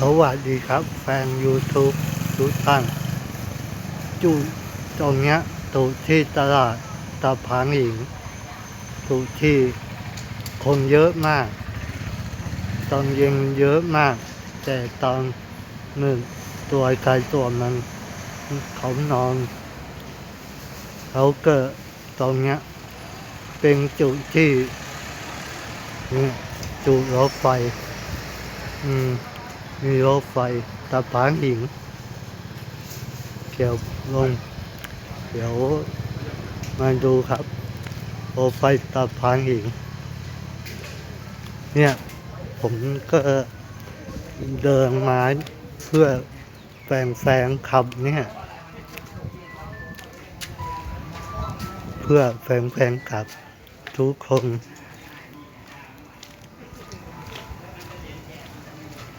สวัสดีครับ แฟน YouTube ทุกท่านจุดตรงเนี้ยตุที่ตลาดตะพานหิงตุที่คนเยอะมาก ตอนเย็นเยอะมาก แต่ตอนมืดตัวใครตัวมันเขานอนเขาเกิดตรงเนี้ยเป็นจุดที่จุดรถไฟ อืม มีรถไฟตะพานหินเกี่ยวลง เดี๋ยวมาดูครับรถไฟตะพานหินเนี่ย ผมก็เดินมาเพื่อแฟนแฟนขับเนี่ย เพื่อแฟนแฟนขับทุกคน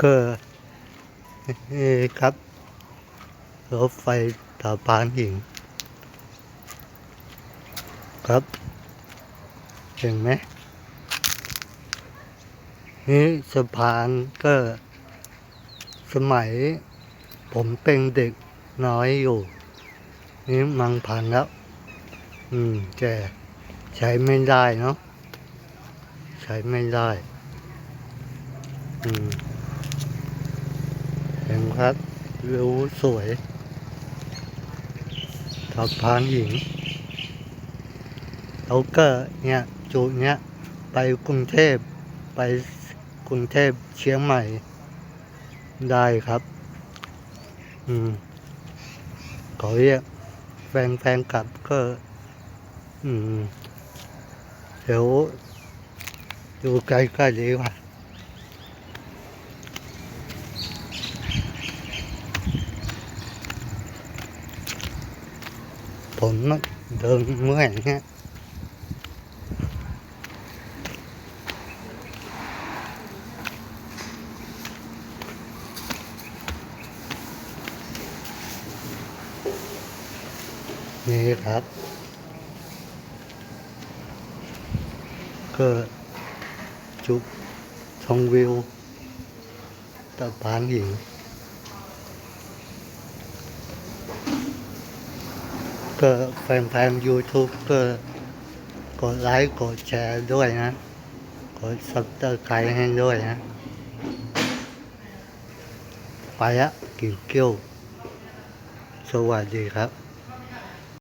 ก็ครับรถไฟสะพานหินครับ เห็นไหมนี่สะพานก็ สมัย ผมเป็นเด็กน้อยอยู่ นี่มังพันแล้ว อืมแต่ใช้ไม่ได้เนาะใช้ไม่ได้ อืม เห็นครับวิวสวยสะพานหินแล้วก็เนี่ยจุดเนี้ยไปกรุงเทพไปกรุงเทพเชียงใหม่ ได้ครับ อืมขอเรียกแฟนแฟนกลับก็ อืมเดี๋ยวดูใกล้ๆดีกว่า ผมน่ะเดินเมื่อยเนี่ยนี่ครับ ก็จุดชมวิวตะพานหิน ก็แฟนๆ YouTube ก็กดไลค์กดแชร์ด้วยนะ กดซับสไครต์ให้ด้วยนะ ไปอะกิ่วเกี้ยว สวัสดีครับ